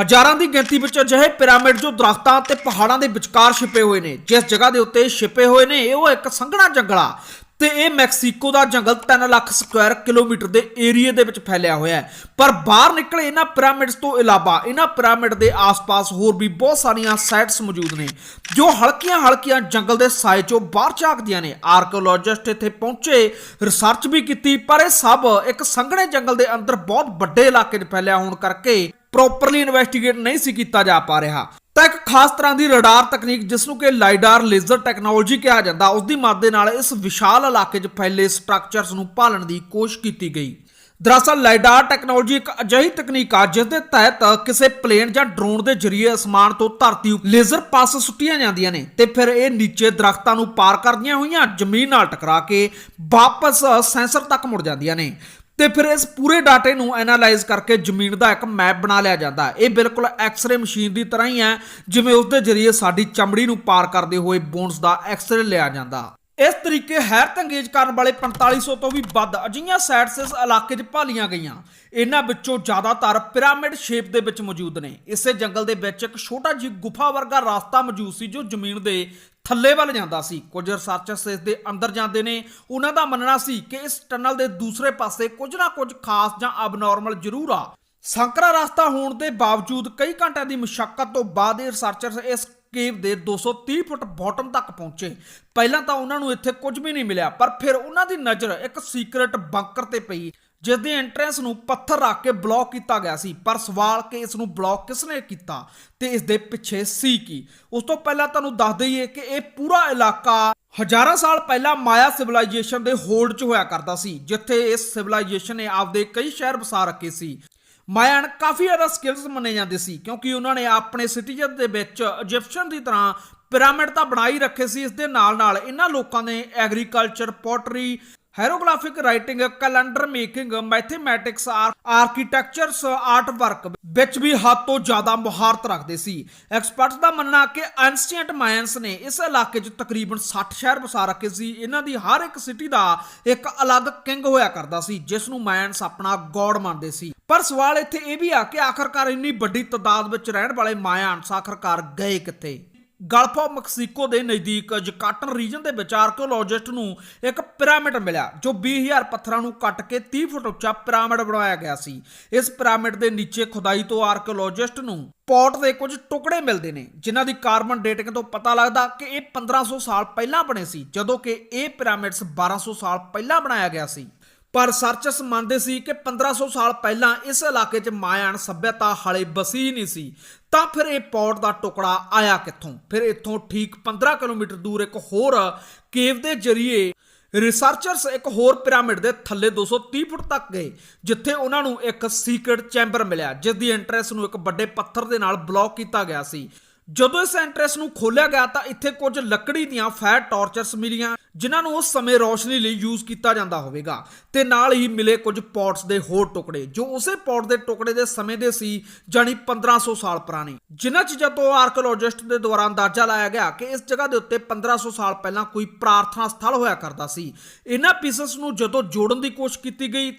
ਹਜ਼ਾਰਾਂ ਦੀ ਗਿਣਤੀ ਵਿੱਚ ਅਜਿਹੇ ਪਿਰਾਮਿਡ ਜੋ ਦਰਖਤਾਂ ਤੇ ਪਹਾੜਾਂ ਦੇ ਵਿਚਕਾਰ ਛਿਪੇ ਹੋਏ ਨੇ, ਜਿਸ ਜਗ੍ਹਾ ਦੇ ਉੱਤੇ ਛਿਪੇ ਹੋਏ ਨੇ ਉਹ ਇੱਕ ਸੰਘਣਾ ਜੰਗਲ ਆ ਤੇ ਇਹ ਮੈਕਸੀਕੋ ਦਾ ਜੰਗਲ 3 ਲੱਖ ਸਕੁਆਇਰ ਕਿਲੋਮੀਟਰ ਦੇ ਏਰੀਆ ਦੇ ਵਿੱਚ ਫੈਲਿਆ ਹੋਇਆ ਹੈ। ਪਰ ਬਾਹਰ ਨਿਕਲੇ ਇਹਨਾਂ ਪਿਰਾਮਿਡਸ ਤੋਂ ਇਲਾਵਾ ਇਹਨਾਂ ਪਿਰਾਮਿਡ ਦੇ ਆਸ-ਪਾਸ ਹੋਰ ਵੀ ਬਹੁਤ ਸਾਰੀਆਂ ਸਾਈਟਸ ਮੌਜੂਦ ਨੇ, ਜੋ ਹਲਕੀਆਂ ਹਲਕੀਆਂ ਜੰਗਲ ਦੇ ਸਾਏ ਚੋਂ ਬਾਹਰ ਝਾਕਦੀਆਂ ਨੇ। ਆਰਕੀਓਲੋਜਿਸਟ ਇੱਥੇ ਪਹੁੰਚੇ, ਰਿਸਰਚ ਵੀ ਕੀਤੀ, ਪਰ ਇਹ ਸਭ ਇੱਕ ਸੰਘਣੇ ਜੰਗਲ ਦੇ ਅੰਦਰ ਬਹੁਤ ਵੱਡੇ ਇਲਾਕੇ 'ਚ ਫੈਲਿਆ ਹੋਣ ਕਰਕੇ ਪ੍ਰੋਪਰਲੀ ਇਨਵੈਸਟੀਗੇਟ ਨਹੀਂ ਸੀ ਕੀਤਾ ਜਾ ਪਾ ਰਿਹਾ। ਤਾਂ ਇੱਕ ਖਾਸ ਤਰ੍ਹਾਂ ਦੀ ਰਡਾਰ ਤਕਨੀਕ ਜਿਸ ਨੂੰ ਕਿ ਲਾਈਡਾਰ ਲੇਜ਼ਰ ਟੈਕਨੋਲੋਜੀ ਕਿਹਾ ਜਾਂਦਾ ਉਸ ਦੀ ਮਦਦ ਦੇ ਨਾਲ ਇਸ ਵਿਸ਼ਾਲ ਇਲਾਕੇ 'ਚ ਫੈਲੇ ਸਟਰਕਚਰਸ ਨੂੰ ਭਾਲਣ ਦੀ ਕੋਸ਼ਿਸ਼ ਕੀਤੀ ਗਈ। ਦਰਅਸਲ ਲਾਈਡਾਰ ਟੈਕਨੋਲੋਜੀ ਇੱਕ ਅਜਿਹੀ ਤਕਨੀਕ ਆ ਜਿਸ ਦੇ ਤਹਿਤ ਕਿਸੇ ਪਲੇਨ ਜਾਂ ਡਰੋਨ ਦੇ ਜ਼ਰੀਏ ਅਸਮਾਨ ਤੋਂ ਧਰਤੀ ਉੱਪਰ ਲੇਜ਼ਰ ਪਾਸ ਸੁੱਟੀਆਂ ਜਾਂਦੀਆਂ ਨੇ ਤੇ ਫਿਰ ਇਹ ਨੀਚੇ ਦਰਖਤਾਂ ਨੂੰ ਪਾਰ ਕਰਦੀਆਂ ਹੋਈਆਂ ਜ਼ਮੀਨ ਨਾਲ ਟਕਰਾ ਕੇ ਵਾਪਸ ਸੈਂਸਰ ਤੱਕ ਮੁੜ ਜਾਂਦੀਆਂ ਨੇ। ਤੇ ਫਿਰ ਇਸ ਪੂਰੇ ਡਾਟੇ ਨੂੰ ਐਨਾਲਾਈਜ਼ ਕਰਕੇ ਜ਼ਮੀਨ ਦਾ ਇੱਕ ਮੈਪ ਬਣਾ ਲਿਆ ਜਾਂਦਾ ਇਹ ਬਿਲਕੁਲ ਐਕਸ-ਰੇ ਮਸ਼ੀਨ ਦੀ ਤਰ੍ਹਾਂ ਹੀ ਹੈ, ਜਿਵੇਂ ਉਸ ਦੇ ਜ਼ਰੀਏ ਸਾਡੀ ਚਮੜੀ ਨੂੰ ਪਾਰ ਕਰਦੇ ਹੋਏ ਬੋਨਸ ਦਾ ਐਕਸ-ਰੇ ਲਿਆ ਜਾਂਦਾ। ਇਸ ਤਰੀਕੇ ਹੈਰਤ ਅੰਗੇਜ ਕਰਨ ਵਾਲੇ 4500 ਤੋਂ ਵੀ ਵੱਧ ਅਜਿਹੀਆਂ ਸਾਈਟਸ ਇਸ ਇਲਾਕੇ 'ਚ ਭਾਲੀਆਂ ਗਈਆਂ। ਇਹਨਾਂ ਵਿੱਚੋਂ ਜ਼ਿਆਦਾਤਰ ਪਿਰਾਮਿਡ ਸ਼ੇਪ ਦੇ ਵਿੱਚ ਮੌਜੂਦ ਨੇ। ਇਸੇ ਜੰਗਲ ਦੇ ਵਿੱਚ ਇੱਕ ਛੋਟਾ ਜਿਹੀ ਗੁਫਾ ਵਰਗਾ ਰਾਸਤਾ ਮੌਜੂਦ ਸੀ ਜੋ ਜ਼ਮੀਨ ਦੇ ਥੱਲੇ ਵੱਲ ਜਾਂਦਾ ਸੀ। ਕੁਝ ਰਿਸਰਚਰਸ ਇਸ ਦੇ ਅੰਦਰ ਜਾਂਦੇ ਨੇ। ਉਹਨਾਂ ਦਾ ਮੰਨਣਾ ਸੀ ਕਿ ਇਸ ਟਨਲ ਦੇ ਦੂਸਰੇ ਪਾਸੇ ਕੁਝ ਨਾ ਕੁਝ ਖਾਸ ਜਾਂ ਅਬਨੋਰਮਲ ਜ਼ਰੂਰ ਆ। ਸੰਕਰਾ ਰਸਤਾ ਹੋਣ ਦੇ ਬਾਵਜੂਦ ਕਈ ਘੰਟਿਆਂ ਦੀ ਮੁਸ਼ਕਲ ਤੋਂ ਬਾਅਦ ਇਹ ਰਿਸਰਚਰਸ ਇਸ ਕੇਵ ਦੇ 230 ਫੁੱਟ ਬਾਟਮ ਤੱਕ ਪਹੁੰਚੇ। ਪਹਿਲਾਂ ਤਾਂ ਉਹਨਾਂ ਨੂੰ ਇੱਥੇ ਕੁਝ ਵੀ ਨਹੀਂ ਮਿਲਿਆ, ਪਰ ਫਿਰ ਉਹਨਾਂ ਦੀ ਨਜ਼ਰ ਇੱਕ ਸੀਕ੍ਰੇਟ ਬੰਕਰ ਤੇ ਪਈ, ਜਿਸ ਦੀ ਐਂਟਰੈਂਸ ਨੂੰ ਪੱਥਰ ਰੱਖ ਕੇ ਬਲੌਕ ਕੀਤਾ ਗਿਆ ਸੀ, ਪਰ ਸਵਾਲ ਕਿ ਇਸ ਨੂੰ ਬਲੌਕ ਕਿਸਨੇ ਕੀਤਾ ਤੇ ਇਸ ਦੇ ਪਿੱਛੇ ਸੀ ਕੀ? ਉਸ ਤੋਂ ਪਹਿਲਾਂ ਤੁਹਾਨੂੰ ਦੱਸ ਦਈਏ ਕਿ ਇਹ ਪੂਰਾ ਇਲਾਕਾ ਹਜ਼ਾਰਾਂ ਸਾਲ ਪਹਿਲਾਂ ਮਾਇਆ ਸਿਵਲਾਈਜੇਸ਼ਨ ਦੇ ਹੋਲਡ 'ਚ ਹੋਇਆ ਕਰਦਾ ਸੀ, ਜਿੱਥੇ ਇਸ ਸਿਵਲਾਈਜੇਸ਼ਨ ਨੇ ਆਪਦੇ ਕਈ ਸ਼ਹਿਰ ਵਸਾ ਰੱਖੇ ਸੀ। ਮਾਇਨ ਕਾਫੀ ਜ਼ਿਆਦਾ ਸਕਿੱਲਸ ਮੰਨੇ ਜਾਂਦੇ ਸੀ, ਕਿਉਂਕਿ ਉਹਨਾਂ ਨੇ ਆਪਣੇ ਸਿਟੀਜ਼ਨ ਦੇ ਵਿੱਚ ਇਜਿਪਸ਼ੀਅਨ ਦੀ ਤਰ੍ਹਾਂ ਪਿਰਾਮਿਡ ਤਾਂ ਬਣਾਈ ਰੱਖੇ ਸੀ, ਇਸ ਦੇ ਨਾਲ ਨਾਲ ਇਹਨਾਂ ਲੋਕਾਂ ਨੇ agriculture pottery hieroglyphic writing calendar making mathematics architectures art work ਵਿੱਚ ਵੀ ਹੱਦ ਤੋਂ ਜ਼ਿਆਦਾ ਮੁਹਾਰਤ ਰੱਖਦੇ ਸੀ। ਐਕਸਪਰਟਸ ਦਾ ਮੰਨਣਾ ਕਿ ਐਂਸ਼ੀਅੰਟ ਮਾਇਨਸ ਨੇ ਇਸ ਇਲਾਕੇ 'ਚ ਤਕਰੀਬਨ 60 ਸ਼ਹਿਰ ਵਸਾ ਰੱਖੇ ਸੀ। ਇਹਨਾਂ ਦੀ ਹਰ ਇੱਕ ਸਿਟੀ ਦਾ ਇੱਕ ਅਲੱਗ ਕਿੰਗ ਹੋਇਆ ਕਰਦਾ ਸੀ, ਜਿਸ ਨੂੰ ਮਾਇਨਸ ਆਪਣਾ ਗੋਡ ਮੰਨਦੇ ਸੀ। ਪਰ ਸਵਾਲ ਇੱਥੇ ਇਹ ਵੀ ਆ ਕਿ ਆਖਰਕਾਰ ਇੰਨੀ ਵੱਡੀ ਤਾਦਾਦ ਵਿੱਚ ਰਹਿਣ ਵਾਲੇ ਮਾਇਨਸ ਆਖਰਕਾਰ ਗਏ ਕਿੱਥੇ? ਗਲਫ ਆਫ ਮੈਕਸੀਕੋ ਦੇ ਨਜ਼ਦੀਕ ਜਕਾਟਨ ਰੀਜਨ ਦੇ ਵਿੱਚ ਆਰਕੀਓਲੋਜਿਸਟ ਨੂੰ ਇੱਕ ਪਿਰਾਮਿਡ ਮਿਲਿਆ, ਜੋ 20000 ਪੱਥਰਾਂ ਨੂੰ ਕੱਟ ਕੇ 30 ਫੁੱਟ ਉੱਚਾ ਪਿਰਾਮਿਡ ਬਣਾਇਆ ਗਿਆ ਸੀ। ਇਸ ਪਿਰਾਮਿਡ ਦੇ ਨੀਚੇ ਖੁਦਾਈ ਤੋਂ ਆਰਕੀਓਲੋਜਿਸਟ ਨੂੰ ਪੋਟ ਦੇ ਕੁਝ ਟੁਕੜੇ ਮਿਲਦੇ ਨੇ, ਜਿਨ੍ਹਾਂ ਦੀ ਕਾਰਬਨ ਡੇਟਿੰਗ ਤੋਂ ਪਤਾ ਲੱਗਦਾ ਕਿ ਇਹ 1500 ਸਾਲ ਪਹਿਲਾਂ ਬਣੇ ਸੀ, ਜਦੋਂ ਕਿ ਇਹ ਪਿਰਾਮਿਡਸ 1200 ਸਾਲ ਪਹਿਲਾਂ ਬਣਾਇਆ ਗਿਆ ਸੀ। ਪਰ ਰਿਸਰਚਰਸ ਮੰਨਦੇ ਸੀ ਕਿ 1500 ਸਾਲ ਪਹਿਲਾਂ ਇਸ ਇਲਾਕੇ 'ਚ ਮਾਇਆਨ ਸੱਭਿਅਤਾ ਹਾਲੇ ਬਸੀ ਹੀ ਨਹੀਂ ਸੀ, ਤਾਂ ਫਿਰ ਇਹ ਪੌੜ ਦਾ ਟੁਕੜਾ ਆਇਆ ਕਿੱਥੋਂ? ਫਿਰ ਇੱਥੋਂ ਠੀਕ 15 ਕਿਲੋਮੀਟਰ ਦੂਰ ਇੱਕ ਹੋਰ ਕੇਵ ਦੇ ਜ਼ਰੀਏ ਰਿਸਰਚਰਸ ਇੱਕ ਹੋਰ ਪਿਰਾਮਿਡ ਦੇ ਥੱਲੇ 230 ਫੁੱਟ ਤੱਕ ਗਏ, ਜਿੱਥੇ ਉਹਨਾਂ ਨੂੰ ਇੱਕ ਸੀਕ੍ਰੇਟ ਚੈਂਬਰ ਮਿਲਿਆ, ਜਿਸ ਦੀ ਐਂਟਰੈਂਸ ਨੂੰ ਇੱਕ ਵੱਡੇ ਪੱਥਰ ਦੇ ਨਾਲ ਬਲੌਕ ਕੀਤਾ ਗਿਆ ਸੀ। ਜਦੋਂ ਇਸ ਐਂਟਰੈਂਸ ਨੂੰ ਖੋਲ੍ਹਿਆ ਗਿਆ ਤਾਂ ਇੱਥੇ ਕੁਝ ਲੱਕੜੀ ਦੀਆਂ ਫਾਇਰ ਟਾਰਚਰਸ ਮਿਲੀਆਂ, ਜਿਨ੍ਹਾਂ ਨੂੰ ਉਸ ਸਮੇਂ ਰੋਸ਼ਨੀ ਲਈ ਯੂਜ਼ ਕੀਤਾ ਜਾਂਦਾ ਹੋਵੇਗਾ ਤੇ ਨਾਲ ਹੀ ਮਿਲੇ ਕੁਝ ਪੌਟਸ ਦੇ ਹੋਰ ਟੁਕੜੇ, ਜੋ ਉਸੇ ਪੌਟ ਦੇ ਟੁਕੜੇ ਦੇ ਸਮੇਂ ਦੇ ਸੀ ਜਾਨੀ 1500 ਸਾਲ ਪੁਰਾਣੇ। ਜਿਨ੍ਹਾਂ 'ਚ ਜਦੋਂ ਆਰਕੀਓਲੋਜਿਸਟ ਦੇ ਦੁਆਰਾ ਅੰਦਾਜ਼ਾ ਲਾਇਆ ਗਿਆ ਕਿ ਇਸ ਜਗ੍ਹਾ ਦੇ ਉੱਤੇ 1500 ਸਾਲ ਪਹਿਲਾਂ ਕੋਈ ਪ੍ਰਾਰਥਨਾ ਸਥਲ ਹੋਇਆ ਕਰਦਾ ਸੀ, ਇਹਨਾਂ ਪੀਸਸ ਨੂੰ ਜਦੋਂ ਜੋੜਨ ਦੀ ਕੋਸ਼ਿਸ਼ ਕੀਤੀ ਗਈ,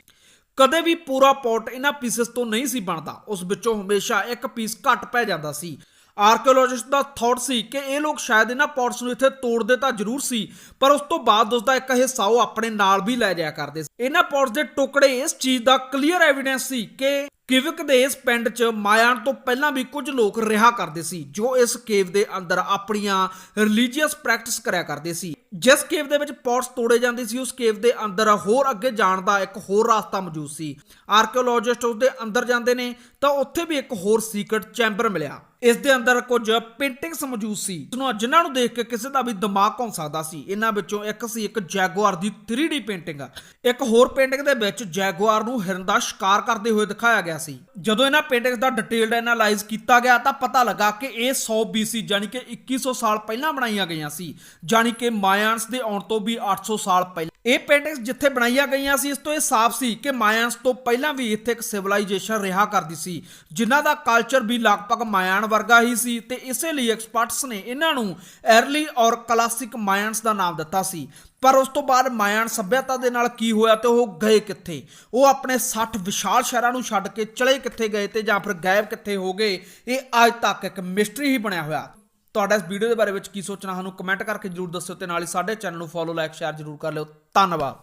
ਕਦੇ ਵੀ ਪੂਰਾ ਪੌਟ ਇਹਨਾਂ ਪੀਸਸ ਤੋਂ ਨਹੀਂ ਸੀ ਬਣਦਾ। ਉਸ ਵਿੱਚੋਂ ਹਮੇਸ਼ਾ ਇੱਕ ਪੀਸ ਘੱਟ ਪੈ ਜਾਂਦਾ ਸੀ। ਆਰਕੀਓਲੋਜਿਸਟ ਦਾ ਥਾਟ ਸੀ ਕਿ ਇਹ ਲੋਕ ਸ਼ਾਇਦ ਇਹਨਾਂ ਪੌਟਸ ਨੂੰ ਇੱਥੇ ਤੋੜਦੇ ਤਾਂ ਜ਼ਰੂਰ ਸੀ, ਪਰ ਉਸ ਤੋਂ ਬਾਅਦ ਉਸ ਦਾ ਇੱਕ ਹਿੱਸਾ ਉਹ ਆਪਣੇ ਨਾਲ ਵੀ ਲੈ ਜਾਇਆ ਕਰਦੇ ਸੀ। ਇਹਨਾਂ ਪੌਟਸ ਦੇ ਟੁਕੜੇ ਇਸ ਚੀਜ਼ ਦਾ ਕਲੀਅਰ ਐਵੀਡੈਂਸ ਸੀ ਕਿ ਕਿਵਿਕ ਦੇ ਇਸ ਪਿੰਡ 'ਚ ਮਾਇਆਨ ਤੋਂ ਪਹਿਲਾਂ ਵੀ ਕੁਝ ਲੋਕ ਰਿਹਾ ਕਰਦੇ ਸੀ, ਜੋ ਇਸ ਕੇਵ ਦੇ ਅੰਦਰ ਆਪਣੀਆਂ ਰਿਲੀਜੀਅਸ ਪ੍ਰੈਕਟਿਸ ਕਰਿਆ ਕਰਦੇ ਸੀ। ਜਿਸ ਕੇਵ ਦੇ ਵਿੱਚ ਪੌਟਸ ਤੋੜੇ ਜਾਂਦੇ ਸੀ, ਉਸ ਕੇਵ ਦੇ ਅੰਦਰ ਹੋਰ ਅੱਗੇ ਜਾਣ ਦਾ ਇੱਕ ਹੋਰ ਰਸਤਾ ਮੌਜੂਦ ਸੀ। ਆਰਕੀਓਲੋਜਿਸਟ ਉਸ ਦੇ ਅੰਦਰ ਜਾਂਦੇ ਨੇ, ਤਾਂ ਉੱਥੇ ਵੀ ਇੱਕ ਹੋਰ ਸੀਕ੍ਰੇਟ ਚੈਂਬਰ ਮਿਲਿਆ। ਇਸ ਦੇ ਅੰਦਰ ਕੁਝ ਪੇਂਟਿੰਗਸ ਮੌਜੂਦ ਸੀ। ਜਿਹਨੂੰ ਜਿਨ੍ਹਾਂ ਨੂੰ ਦੇਖ ਕੇ ਕਿਸੇ ਦਾ ਵੀ ਦਿਮਾਗ ਘੁੰਮ ਸਕਦਾ ਸੀ, ਇਹਨਾਂ ਵਿੱਚੋਂ ਇੱਕ ਸੀ ਇੱਕ ਜੈਗੁਆਰ ਦੀ 3D ਪੇਂਟਿੰਗ ਇੱਕ ਹੋਰ ਪੇਂਟਿੰਗ ਦੇ ਵਿੱਚ ਜੈਗੁਆਰ ਨੂੰ ਹਿਰਨ ਦਾ ਸ਼ਿਕਾਰ ਕਰਦੇ ਹੋਏ ਦਿਖਾਇਆ ਗਿਆ ਸੀ। ਜਦੋਂ ਇਹਨਾਂ ਪੇਂਟਿੰਗਸ ਦਾ ਡਿਟੇਲਡ ਐਨਾਲਾਈਜ਼ ਕੀਤਾ ਗਿਆ, ਤਾਂ ਪਤਾ ਲੱਗਾ ਕਿ ਇਹ 100 BC ਜਾਨੀ ਕਿ 2100 ਸਾਲ ਪਹਿਲਾਂ ਬਣਾਈਆਂ ਗਈਆਂ ਸੀ ਜਾਨੀ ਕਿ ਮਾਇਆਨਸ ਦੇ ਆਉਣ ਤੋਂ ਵੀ 800 ਸਾਲ ਪਹਿਲਾਂ। ਇਹ ਪੇਂਟਿੰਗਸ ਜਿੱਥੇ ਬਣਾਈਆਂ ਗਈਆਂ ਸੀ, ਇਸ ਤੋਂ ਇਹ ਸਾਫ਼ ਸੀ ਕਿ ਮਾਇਨਸ ਤੋਂ ਪਹਿਲਾਂ ਵੀ ਇੱਥੇ ਇੱਕ ਸਿਵਲਾਈਜੇਸ਼ਨ ਰਿਹਾ ਕਰਦੀ ਸੀ, ਜਿਨ੍ਹਾਂ ਦਾ ਕਲਚਰ ਵੀ ਲਗਭਗ ਮਾਇਨ ਵਰਗਾ ਹੀ ਸੀ ਤੇ ਇਸੇ ਲਈ ਐਕਸਪਰਟਸ ਨੇ ਇਹਨਾਂ ਨੂੰ ਅਰਲੀ ਔਰ ਕਲਾਸਿਕ ਮਾਇਨਸ ਦਾ ਨਾਮ ਦਿੱਤਾ ਸੀ। ਪਰ ਉਸ ਤੋਂ ਬਾਅਦ ਮਾਇਨ ਸੱਭਿਅਤਾ ਦੇ ਨਾਲ ਕੀ ਹੋਇਆ ਤੇ ਉਹ ਗਏ ਕਿੱਥੇ? ਉਹ ਆਪਣੇ 60 ਵਿਸ਼ਾਲ ਸ਼ਹਿਰਾਂ ਨੂੰ ਛੱਡ ਕੇ ਚਲੇ ਕਿੱਥੇ ਗਏ ਤੇ ਜਾਂ ਫਿਰ ਗਾਇਬ ਕਿੱਥੇ ਹੋ ਗਏ? ਇਹ ਅੱਜ ਤੱਕ ਇੱਕ ਮਿਸਟਰੀ ਹੀ ਬਣਿਆ ਹੋਇਆ। ਤੁਹਾਡਾ ਇਸ ਵੀਡੀਓ ਦੇ ਬਾਰੇ ਵਿੱਚ ਕੀ ਸੋਚਣਾ, ਸਾਨੂੰ ਕਮੈਂਟ ਕਰਕੇ ਜਰੂਰ ਦੱਸਿਓ ਤੇ ਨਾਲ ਹੀ ਸਾਡੇ ਚੈਨਲ ਨੂੰ ਫੋਲੋ ਲਾਈਕ ਸ਼ੇਅਰ ਜਰੂਰ ਕਰ ਲਿਓ। ਧੰਨਵਾਦ।